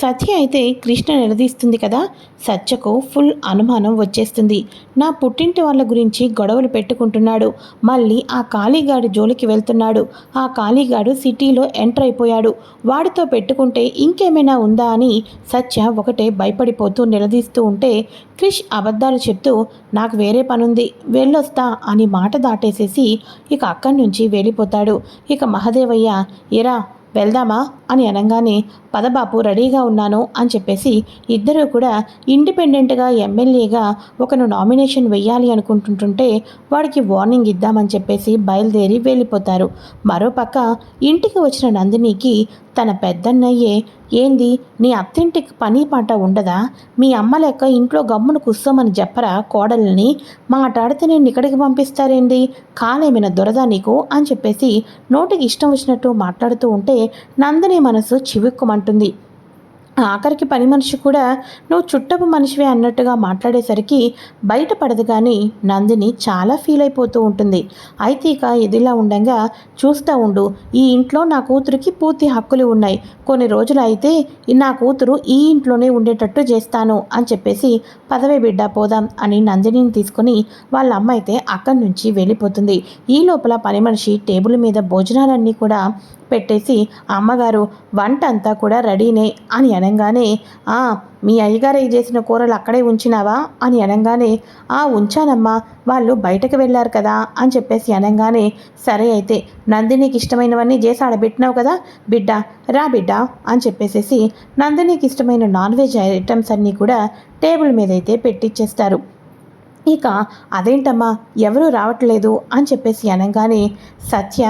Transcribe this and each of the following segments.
సత్య అయితే కృష్ణ నిలదీస్తుంది కదా. సత్యకు ఫుల్ అనుమానం వచ్చేస్తుంది. నా పుట్టింటి వాళ్ళ గురించి గొడవలు పెట్టుకుంటున్నాడు. మళ్ళీ ఆ ఖాళీగాడు జోలికి వెళ్తున్నాడు. ఆ ఖాళీగాడు సిటీలో ఎంటర్ అయిపోయాడు. వాడితో పెట్టుకుంటే ఇంకేమైనా ఉందా అని సత్య ఒకటే భయపడిపోతూ నిలదీస్తూ ఉంటే క్రిష్ అబద్ధాలు చెప్తూ నాకు వేరే పనుంది. వెళ్ళొస్తా అని మాట దాటేసేసి ఇక అక్కడి నుంచి వెళ్ళిపోతాడు. ఇక మహదేవయ్య ఎరా వెళ్దామా అని అనగానే పదబాపు రెడీగా ఉన్నాను అని చెప్పేసి ఇద్దరూ కూడా ఇండిపెండెంట్గా ఎమ్మెల్యేగా ఒకను నామినేషన్ వెయ్యాలి అనుకుంటుంటుంటే వాడికి వార్నింగ్ ఇద్దామని చెప్పేసి బయలుదేరి వెళ్ళిపోతారు. మరోపక్క ఇంటికి వచ్చిన నందినికి తన పెద్దన్నయ్యే ఏంది నీ అత్తింటికి పని పాట ఉండదా? మీ అమ్మ లెక్క ఇంట్లో గమ్మును కూర్చోమని చెప్పరా కోడల్ని? మాట్లాడితే నేను ఇక్కడికి పంపిస్తారేంది? కాలేమైనా దొరదా నీకు? అని చెప్పేసి నోటికి ఇష్టం వచ్చినట్టు మాట్లాడుతూ ఉంటే నందిని మనసు చివుక్కుమంటుంది. ఆఖరికి పని మనిషి కూడా నువ్వు చుట్టపు మనిషివే అన్నట్టుగా మాట్లాడేసరికి బయటపడదు కానీ నందిని చాలా ఫీల్ అయిపోతూ ఉంటుంది. అయితే ఇక ఇదిలా ఉండగా చూస్తూ ఉండు. ఈ ఇంట్లో నా కూతురికి పూర్తి హక్కులు ఉన్నాయి. కొన్ని రోజులు అయితే నా కూతురు ఈ ఇంట్లోనే ఉండేటట్టు చేస్తాను అని చెప్పేసి పదవే బిడ్డ పోదాం అని నందినిని తీసుకొని వాళ్ళ అమ్మ అయితే అక్కడి నుంచి వెళ్ళిపోతుంది. ఈ లోపల పని మనిషి టేబుల్ మీద భోజనాలన్నీ కూడా పెట్టేసి అమ్మగారు వంట అంతా కూడా రెడీనే అని అనగానే "ఆ, మీ అయ్యగారు చేసిన కూరలు అక్కడే ఉంచినావా? అని అనగానే ఆ ఉంచానమ్మా వాళ్ళు బయటకు వెళ్ళారు కదా అని చెప్పేసి అనగానే సరే అయితే నందినికి ఇష్టమైనవన్నీ చేసి ఆడబెట్టినావు కదా బిడ్డ రా బిడ్డ అని చెప్పేసేసి నందినికి ఇష్టమైన నాన్ వెజ్ ఐటమ్స్ అన్నీ కూడా టేబుల్ మీద అయితే పెట్టిచ్చేస్తారు. ఇక అదేంటమ్మా ఎవరూ రావట్లేదు అని చెప్పేసి అనగానే సత్య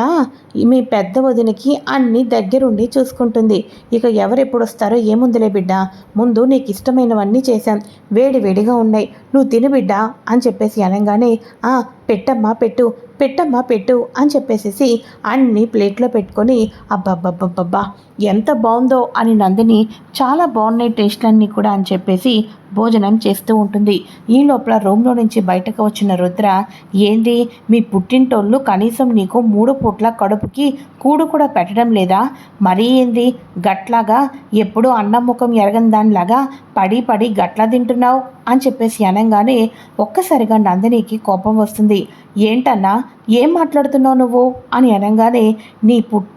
మీ పెద్ద వదినకి అన్ని దగ్గరుండి చూసుకుంటుంది. ఇక ఎవరెప్పుడు వస్తారో ఏముందిలే బిడ్డ. ముందు నీకు ఇష్టమైనవన్నీ చేశాం. వేడి వేడిగా ఉన్నాయి. నువ్వు తిను బిడ్డ అని చెప్పేసి అనగానే "ఆ, పెట్టమ్మా పెట్టు. పెట్టమ్మా పెట్టు. అని చెప్పేసేసి అన్ని ప్లేట్లో పెట్టుకొని అబ్బబ్బబ్బబ్బబ్బా ఎంత బాగుందో అని నందిని చాలా బాగున్నాయి టేస్ట్లన్నీ కూడా అని చెప్పేసి భోజనం చేస్తూ ఉంటుంది. ఈ లోపల రూమ్లో నుంచి బయటకు వచ్చిన రుద్ర ఏంది? మీ పుట్టింటోళ్ళు కనీసం నీకు మూడు పూట్ల కడుపు కడుపుకి కూడు కూడా పెట్టడం లేదా? మరీ ఏంది? గట్లాగా? ఎప్పుడు అన్నం ముఖం ఎరగని దానిలాగా పడి పడి గట్లా తింటున్నావు? అని చెప్పేసి అనగానే ఒక్కసారిగా నందినికి కోపం వస్తుంది. ఏంటన్నా? ఏం మాట్లాడుతున్నావు నువ్వు? అని అనగానే నీ పుట్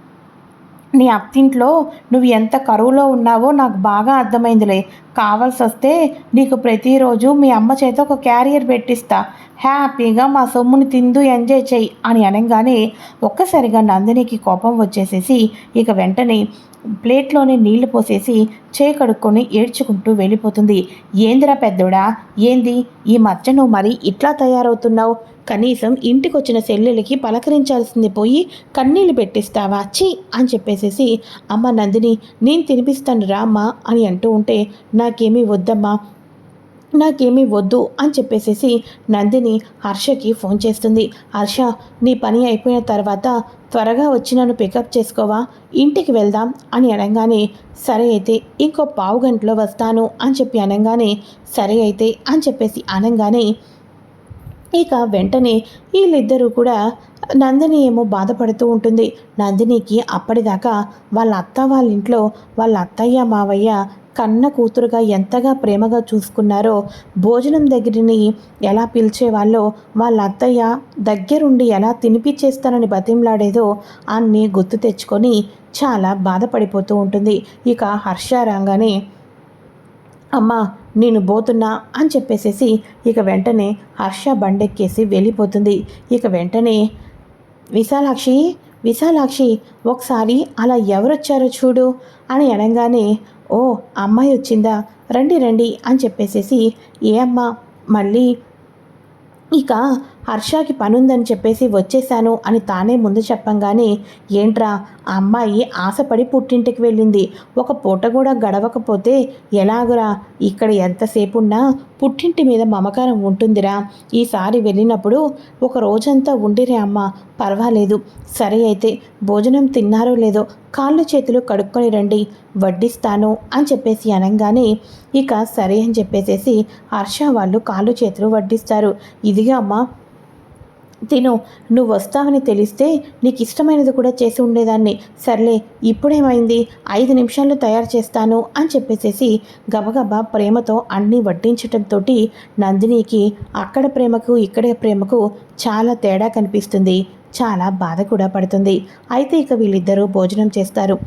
నీ అత్తింట్లో నువ్వు ఎంత కరువులో ఉన్నావో నాకు బాగా అర్థమైందిలే. కావాల్సి వస్తే నీకు ప్రతిరోజు మీ అమ్మ చేత ఒక క్యారియర్ పెట్టిస్తా. హ్యాపీగా మా సొమ్ముని తిందు ఎంజాయ్ చెయ్యి అని అనగానే ఒక్కసారిగా నందినికి కోపం వచ్చేసేసి ఇక వెంటనే ప్లేట్లోనే నీళ్ళు పోసేసి చే కడుక్కొని ఏడ్చుకుంటూ వెళ్ళిపోతుంది. ఏందిరా పెద్దోడా? ఏంది? ఈ మధ్య నువ్వు మరి ఇట్లా తయారవుతున్నావు? కనీసం ఇంటికి వచ్చిన సెల్లెలకి పలకరించాల్సింది పోయి కన్నీళ్ళు పెట్టిస్తావా? చీ అని చెప్పేసేసి అమ్మ నందిని నేను తినిపిస్తాను రామ్మా అని అంటూ ఉంటే నాకేమీ వద్దమ్మా నాకేమీ వద్దు అని చెప్పేసేసి నందిని హర్షకి ఫోన్ చేస్తుంది. హర్ష నీ పని అయిపోయిన తర్వాత త్వరగా వచ్చి నన్ను పికప్ చేసుకోవా? ఇంటికి వెళ్దాం అని అనగానే సరే అయితే ఇంకో పావు గంటలో వస్తాను అని చెప్పి అనగానే సరే అయితే అని చెప్పేసి అనగానే ఇక వెంటనే వీళ్ళిద్దరూ కూడా నందిని ఏమో బాధపడుతూ ఉంటుంది. నందినికి అప్పటిదాకా వాళ్ళ అత్త వాళ్ళ ఇంట్లో వాళ్ళ అత్తయ్య మావయ్య కన్న కూతురుగా ఎంతగా ప్రేమగా చూసుకున్నారో భోజనం దగ్గరని ఎలా పిలిచేవాళ్ళో వాళ్ళ అత్తయ్య దగ్గరుండి ఎలా తినిపించేస్తానని బతిమలాడేదో అన్నీ గుర్తు తెచ్చుకొని చాలా బాధపడిపోతూ ఉంటుంది. ఇక హర్ష రాగానే అమ్మా నేను పోతున్నా అని చెప్పేసేసి ఇక వెంటనే హర్ష బండెక్కేసి వెళ్ళిపోతుంది. ఇక వెంటనే విశాలాక్షి విశాలాక్షి ఒకసారి అలా ఎవరొచ్చారో చూడు అని అనగానే ఓ అమ్మాయి వచ్చిందా? రండి రండి అని చెప్పేసేసి ఏ అమ్మ? మళ్ళీ ఇక హర్షకి పనుందని చెప్పేసి వచ్చేసాను అని తానే ముందు చెప్పంగానే ఏంట్రా ఆ అమ్మాయి ఆశపడి పుట్టింటికి వెళ్ళింది. ఒక పూట కూడా గడవకపోతే ఎలాగురా? ఇక్కడ ఎంతసేపు ఉన్నా పుట్టింటి మీద మమకారం ఉంటుందిరా. ఈసారి వెళ్ళినప్పుడు ఒక రోజంతా ఉండిరే అమ్మ. పర్వాలేదు. సరే అయితే భోజనం తిన్నారో లేదో కాళ్ళు చేతులు కడుక్కొని రండి. వడ్డిస్తాను అని చెప్పేసి అనగానే ఇక సరే అని చెప్పేసేసి హర్ష వాళ్ళు కాళ్ళు చేతులు వడ్డిస్తారు. ఇదిగా అమ్మ తిను నువ్వు వస్తావని తెలిస్తే నీకు ఇష్టమైనది కూడా చేసి ఉండేదాన్ని. సర్లే ఇప్పుడేమైంది? ఐదు నిమిషాల్లో తయారు చేస్తాను అని చెప్పేసేసి గబగబా ప్రేమతో అన్నీ వడ్డించటంతో నందినికి అక్కడ ప్రేమకు ఇక్కడ ప్రేమకు చాలా తేడా కనిపిస్తుంది. చాలా బాధ కూడా పడుతుంది. అయితే ఇక వీళ్ళిద్దరూ భోజనం చేస్తారు.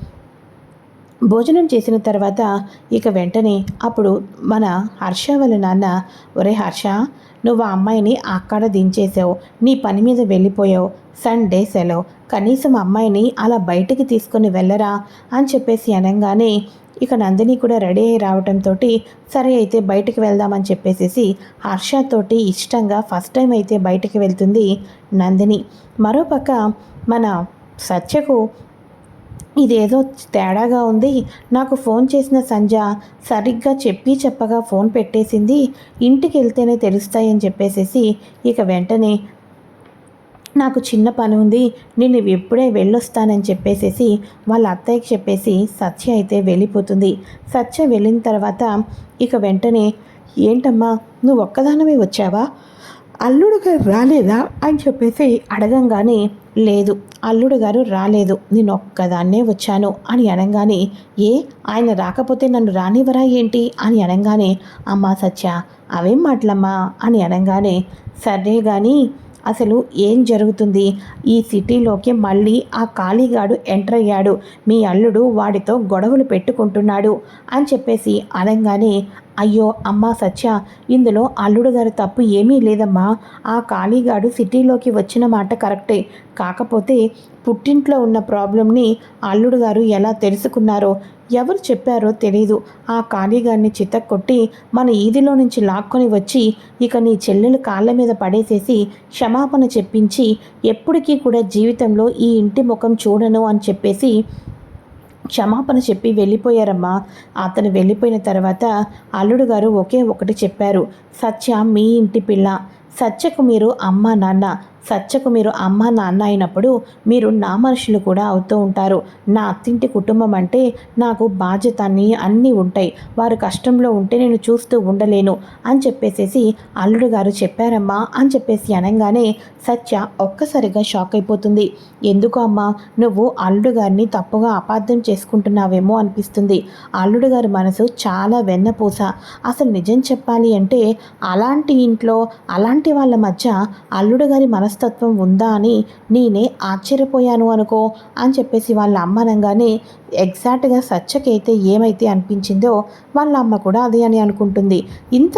భోజనం చేసిన తర్వాత ఇక వెంటనే అప్పుడు మన హర్ష వాళ్ళ నాన్న ఒరే హర్ష నువ్వు ఆ అమ్మాయిని అక్కడ దించేసావు నీ పని మీద వెళ్ళిపోయావు. సండే సెలవు. కనీసం అమ్మాయిని అలా బయటికి తీసుకొని వెళ్ళరా? అని చెప్పేసి అనగానే ఇక నందిని కూడా రెడీ అయి రావడంతో సరే అయితే బయటికి వెళ్దామని చెప్పేసి హర్షతోటి ఇష్టంగా ఫస్ట్ టైం అయితే బయటికి వెళ్తుంది నందిని. మరోపక్క మన సత్యకు ఇదేదో తేడాగా ఉంది. నాకు ఫోన్ చేసిన సంజ సరిగ్గా చెప్పి చెప్పగా ఫోన్ పెట్టేసింది. ఇంటికి వెళ్తేనే తెలుస్తాయని చెప్పేసేసి ఇక వెంటనే నాకు చిన్న పని ఉంది. నేను ఎప్పుడే వెళ్ళొస్తానని చెప్పేసేసి వాళ్ళ అత్తయ్యకి చెప్పేసి సత్య అయితే వెళ్ళిపోతుంది. సత్య వెళ్ళిన తర్వాత ఇక వెంటనే ఏంటమ్మా నువ్వు ఒక్కదానమే వచ్చావా? అల్లుడు గారు రాలేదా అని చెప్పేసి అడగంగానే లేదు అల్లుడు గారు రాలేదు. నేను ఒక్కదాన్నే వచ్చాను అని అనగానే ఏ ఆయన రాకపోతే నన్ను రానివ్వరా ఏంటి? అని అనగానే అమ్మా సత్య అవేం మాటలమ్మా? అని అనగానే సరే కానీ అసలు ఏం జరుగుతుంది? ఈ సిటీలోకి మళ్ళీ ఆ ఖాళీగాడు ఎంటర్ అయ్యాడు. మీ అల్లుడు వాడితో గొడవలు పెట్టుకుంటున్నాడు అని చెప్పేసి అనగానే అయ్యో అమ్మా సత్య ఇందులో అల్లుడు గారి తప్పు ఏమీ లేదమ్మా. ఆ ఖాళీగాడు సిటీలోకి వచ్చిన మాట కరెక్టే. కాకపోతే పుట్టింట్లో ఉన్న ప్రాబ్లంని అల్లుడు గారు ఎలా తెలుసుకున్నారో ఎవరు చెప్పారో తెలీదు. ఆ ఖాళీగాన్ని చితక్కొట్టి మన ఈదిలో నుంచి లాక్కొని వచ్చి ఇక నీ చెల్లెలు కాళ్ళ మీద పడేసేసి క్షమాపణ చెప్పించి ఎప్పటికీ కూడా జీవితంలో ఈ ఇంటి ముఖం చూడను అని చెప్పేసి క్షమాపణ చెప్పి వెళ్ళిపోయారమ్మా. అతను వెళ్ళిపోయిన తర్వాత అల్లుడు గారు ఒకే ఒకటి చెప్పారు. సత్య మీ ఇంటి పిల్ల. సత్యకు మీరు అమ్మ నాన్న సత్యకు మీరు అమ్మ నాన్న అయినప్పుడు మీరు నా మనుషులు కూడా అవుతూ ఉంటారు. నా అత్తింటి కుటుంబం అంటే నాకు బాధ్యత అన్నీ ఉంటాయి. వారు కష్టంలో ఉంటే నేను చూస్తూ ఉండలేను అని చెప్పేసేసి అల్లుడు గారు చెప్పారమ్మా అని చెప్పేసి అనగానే సత్య ఒక్కసారిగా షాక్ అయిపోతుంది. ఎందుకు అమ్మా? నువ్వు అల్లుడు గారిని తప్పుగా అపార్థం చేసుకుంటున్నావేమో అనిపిస్తుంది. అల్లుడు గారి మనసు చాలా వెన్నపూస. అసలు నిజం చెప్పాలి అంటే అలాంటి ఇంట్లో అలాంటి వాళ్ళ మధ్య అల్లుడు గారి మనసు మనస్తత్వం ఉందా అని నేనే ఆశ్చర్యపోయాను అనుకో అని చెప్పేసి వాళ్ళ అమ్మ అనగానే ఎగ్జాక్ట్గా సచ్చకైతే ఏమైతే అనిపించిందో వాళ్ళ అమ్మ కూడా అదే అని అనుకుంటుంది. ఇంత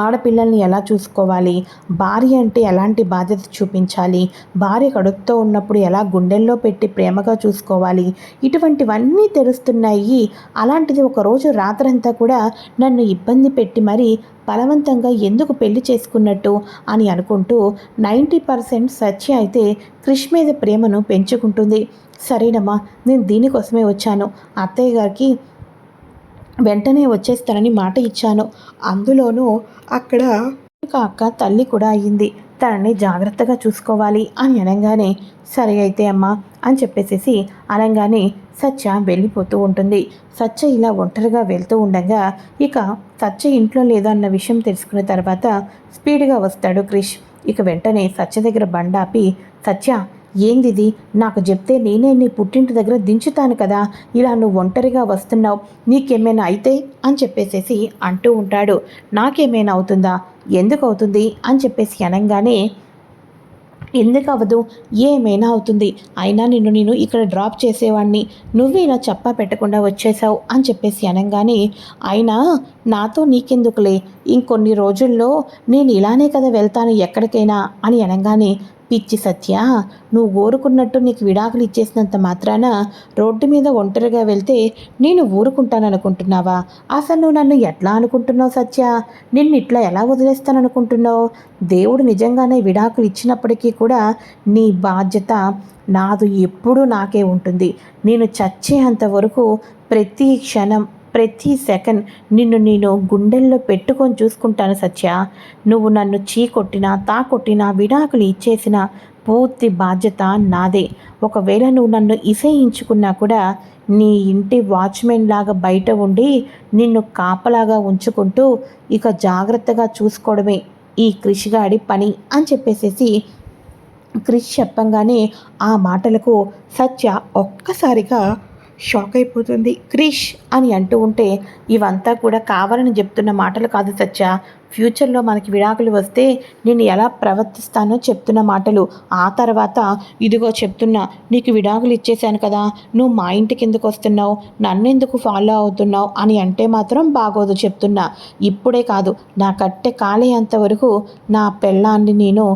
ఆడపిల్లల్ని ఎలా చూసుకోవాలి? భార్య అంటే ఎలాంటి బాధ్యత చూపించాలి? భార్య కడుపుతో ఉన్నప్పుడు ఎలా గుండెల్లో పెట్టి ప్రేమగా చూసుకోవాలి? ఇటువంటివన్నీ తెలుస్తున్నాయి. అలాంటిది ఒకరోజు రాత్రంతా కూడా నన్ను ఇబ్బంది పెట్టి మరి బలవంతంగా ఎందుకు పెళ్ళి చేసుకున్నట్టు అని అనుకుంటూ నైంటీ పర్సెంట్ సత్య అయితే క్రిష్ మీద ప్రేమను పెంచుకుంటుంది. సరేనమ్మా నేను దీనికోసమే వచ్చాను. అత్తయ్య గారికి వెంటనే వచ్చేస్తానని మాట ఇచ్చాను. అందులోనూ అక్కడ ఇంకా అక్క తల్లి కూడా అయ్యింది. తనని జాగ్రత్తగా చూసుకోవాలి అని అనగానే సరే అయితే అమ్మా అని చెప్పేసేసి అనగానే సత్య వెళ్ళిపోతూ ఉంటుంది. సత్య ఇలా ఒంటరిగా వెళ్తూ ఉండగా ఇక సత్య ఇంట్లో లేదో అన్న విషయం తెలుసుకున్న తర్వాత స్పీడ్గా వస్తాడు క్రిష్. ఇక వెంటనే సత్య దగ్గర బండాపి సత్య ఏందిది నాకు చెప్తే నేనే నీ పుట్టింటి దగ్గర దించుతాను కదా. ఇలా నువ్వు ఒంటరిగా వస్తున్నావు. నీకేమైనా అయితే? అని చెప్పేసేసి అంటూ ఉంటాడు. నాకేమైనా అవుతుందా? ఎందుకు అవుతుంది? అని చెప్పేసి అనగానే ఎందుకు అవ్వదు? ఏమైనా అవుతుంది. అయినా నిన్ను నేను ఇక్కడ డ్రాప్ చేసేవాడిని నువ్వే ఇలా చెప్పా పెట్టకుండా వచ్చేసావు. అని చెప్పేసి అనగానే అయినా నాతో నీకెందుకులే? ఇంకొన్ని రోజుల్లో నేను ఇలానే కదా వెళ్తాను ఎక్కడికైనా. అని అనగానే పిచ్చి సత్య నువ్వు ఊరుకున్నట్టు నీకు విడాకులు ఇచ్చేసినంత మాత్రాన రోడ్డు మీద ఒంటరిగా వెళ్తే నేను ఊరుకుంటాననుకుంటున్నావా? అసలు నువ్వు నన్ను ఎట్లా అనుకుంటున్నావు సత్య? నిన్ను ఇట్లా ఎలా వదిలేస్తాననుకుంటున్నావు? దేవుడు నిజంగానే విడాకులు ఇచ్చినప్పటికీ కూడా నీ బాధ్యత నాదు ఎప్పుడూ నాకే ఉంటుంది. నేను చచ్చేంత వరకు ప్రతి క్షణం ప్రతి సెకండ్ నిన్ను నేను గుండెల్లో పెట్టుకొని చూసుకుంటాను సత్య. నువ్వు నన్ను చీ కొట్టినా తా కొట్టినా విడాకులు ఇచ్చేసిన పూర్తి బాధ్యత నాదే. ఒకవేళ నువ్వు నన్ను ఇసేయించుకున్నా కూడా నీ ఇంటి వాచ్మెన్ లాగా బయట ఉండి నిన్ను కాపలాగా ఉంచుకుంటూ ఇక జాగ్రత్తగా చూసుకోవడమే ఈ కృషిగాడి పని అని చెప్పేసేసి క్రిష్ చెప్పంగానే ఆ మాటలకు సత్య ఒక్కసారిగా షాక్ అయిపోతుంది. క్రిష్ అని అంటూ ఉంటే ఇవంతా కూడా కావాలని చెప్తున్న మాటలు కాదు సత్య. ఫ్యూచర్లో మనకి విడాకులు వస్తే నేను ఎలా ప్రవర్తిస్తానో చెప్తున్న మాటలు. ఆ తర్వాత ఇదిగో చెప్తున్నా నీకు విడాకులు ఇచ్చేశాను కదా నువ్వు మా ఇంటికి ఎందుకు వస్తున్నావు నన్ను ఎందుకు ఫాలో అవుతున్నావు అని అంటే మాత్రం బాగోదు చెప్తున్నా. ఇప్పుడే కాదు నా కట్టె కాలేంత వరకు నా పెళ్ళాన్ని నేను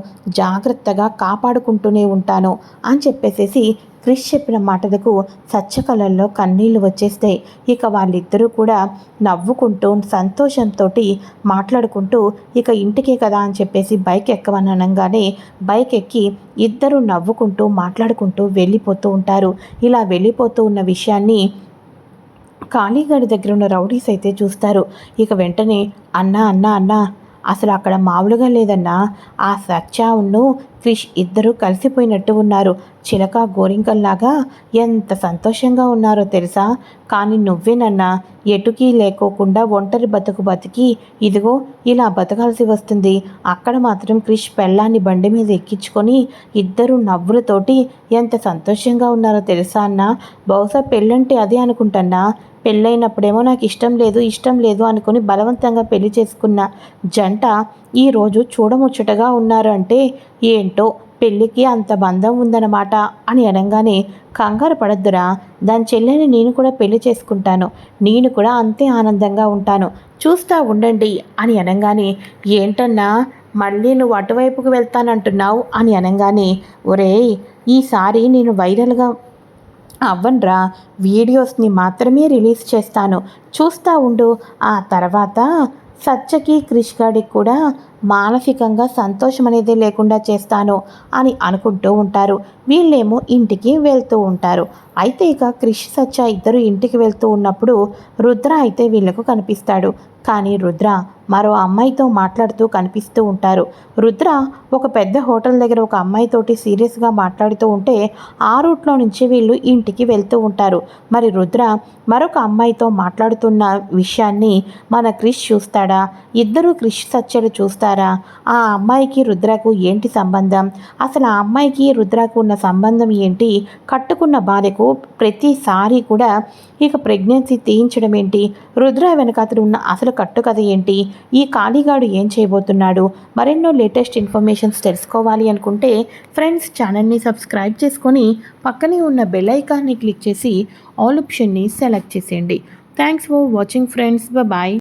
జాగ్రత్తగా కాపాడుకుంటూనే ఉంటాను అని చెప్పేసేసి క్రిష్ చెప్పిన మాటలకు సత్యకళల్లో కన్నీళ్ళు వచ్చేస్తాయి. ఇక వాళ్ళిద్దరూ కూడా నవ్వుకుంటూ సంతోషంతో మాట్లాడుకుంటూ ఇక ఇంటికే కదా అని చెప్పేసి బైక్ ఎక్కమని అనగానే బైక్ ఎక్కి ఇద్దరు నవ్వుకుంటూ మాట్లాడుకుంటూ వెళ్ళిపోతూ ఉంటారు. ఇలా వెళ్ళిపోతూ ఉన్న విషయాన్ని కాళీగాడి దగ్గర ఉన్న రౌడీస్ అయితే చూస్తారు. ఇక వెంటనే అన్నా అన్నా అన్నా అసలు అక్కడ మామూలుగా లేదన్నా ఆ సత్యావును క్రిష్ ఇద్దరూ కలిసిపోయినట్టు ఉన్నారు. చిలక గోరింకల్లాగా ఎంత సంతోషంగా ఉన్నారో తెలుసా? కానీ నువ్వేనన్నా ఎటుకీ లేకోకుండా ఒంటరి బతుకు బతికి ఇదిగో ఇలా బతకాల్సి వస్తుంది. అక్కడ మాత్రం క్రిష్ పెళ్ళాన్ని బండి మీద ఎక్కించుకొని ఇద్దరు నవ్వులతోటి ఎంత సంతోషంగా ఉన్నారో తెలుసా అన్న? బహుశా పెళ్ళంటే అదే అనుకుంటన్నా. పెళ్ళైనప్పుడేమో నాకు ఇష్టం లేదు ఇష్టం లేదు అనుకుని బలవంతంగా పెళ్ళి చేసుకున్న జంట ఈరోజు చూడముచ్చటగా ఉన్నారు అంటే ఏంటో పెళ్ళికి అంత బంధం ఉందన్నమాట అని అనగానే కంగారు పడద్దురా దాని చెల్లెని నేను కూడా పెళ్ళి చేసుకుంటాను. నేను కూడా అంతే ఆనందంగా ఉంటాను. చూస్తా ఉండండి అని అనగానే ఏంటన్నా మళ్ళీ నువ్వు అటువైపుకు వెళ్తానంటున్నావు అని అనగానే ఒరేయ్ ఈసారి నేను వైరల్గా అవ్వన్రా. వీడియోస్ని మాత్రమే రిలీజ్ చేస్తాను. చూస్తూ ఉండు. ఆ తర్వాత సత్యకి క్రిష్ గాడికి కూడా మానసికంగా సంతోషం అనేది లేకుండా చేస్తాను అని అనుకుంటూ ఉంటారు. వీళ్ళేమో ఇంటికి వెళ్తూ ఉంటారు. అయితే ఇక క్రిష్ సత్య ఇద్దరు ఇంటికి వెళ్తూ ఉన్నప్పుడు రుద్ర అయితే వీళ్ళకు కనిపిస్తాడు. కానీ రుద్ర మరో అమ్మాయితో మాట్లాడుతూ కనిపిస్తూ ఉంటారు. రుద్ర ఒక పెద్ద హోటల్ దగ్గర ఒక అమ్మాయితోటి సీరియస్గా మాట్లాడుతూ ఉంటే ఆ రూట్లో నుంచి వీళ్ళు ఇంటికి వెళ్తూ ఉంటారు. మరి రుద్ర మరొక అమ్మాయితో మాట్లాడుతున్న విషయాన్ని మన క్రిష్ చూస్తాడా? ఇద్దరు క్రిష్ సత్యలు చూస్తారా? ఆ అమ్మాయికి రుద్రకు ఏంటి సంబంధం? అసలు ఆ అమ్మాయికి రుద్రకు ఉన్న సంబంధం ఏంటి? కట్టుకున్న భార్యకు ప్రతిసారి కూడా ఇక ప్రెగ్నెన్సీ తీయించడం ఏంటి? రుద్ర వెనకాతలు ఉన్న అసలు కట్టుకథ ఏంటి? ఈ ఖాళీగాడు ఏం చేయబోతున్నాడు? మరెన్నో లేటెస్ట్ ఇన్ఫర్మేషన్స్ తెలుసుకోవాలి అనుకుంటే ఫ్రెండ్స్ ఛానల్ని సబ్స్క్రైబ్ చేసుకొని పక్కనే ఉన్న బెల్ ఐకాన్ని క్లిక్ చేసి ఆల్ ఆప్షన్ని సెలెక్ట్ చేసేయండి. Thanks for watching friends. Bye